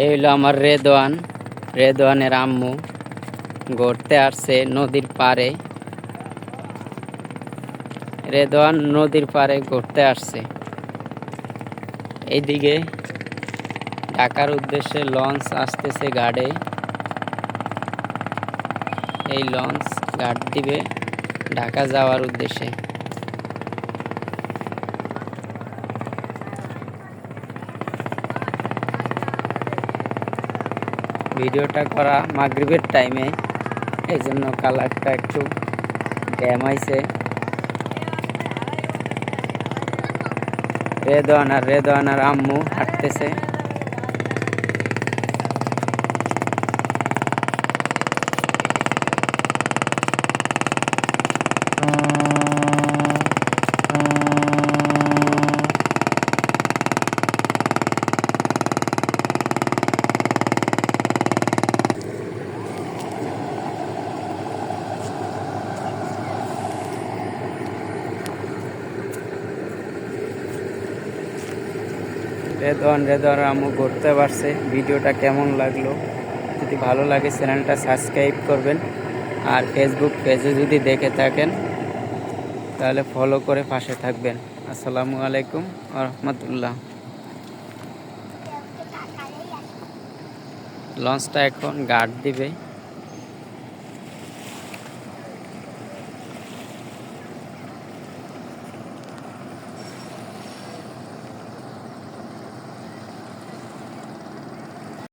এই হলো আমার রেদওয়ান রেদওয়ানের আম্মু। ঘুরতে আসছে নদীর পাড়ে। রেদওয়ান নদীর পাড়ে ঘুরতে আসছে। এইদিকে ঢাকার উদ্দেশ্যে লঞ্চ আসতেছে ঘাটে এই লঞ্চ ঘাট দিবে ঢাকা যাওয়ার উদ্দেশ্যে। ভিডিওটা করা মাগরিবের টাইমে এই জন্য কালারটা একটু ড্যাম আর রেদওয়ান আর আম্মু হাঁটতেছে। রেদওয়ান রেদওয়ান আম্মু ঘুরতে পারছে। ভিডিওটা কেমন লাগল? যদি ভালো লাগে, চ্যানেলটা সাবস্ক্রাইব করবেন। আর ফেসবুক পেজে যদি দেখে থাকেন, তাহলে ফলো করে পাশে থাকবেন। আসসালামু আলাইকুম রহমতুল্লাহ লঞ্চটা এখন গার্ড দিবে।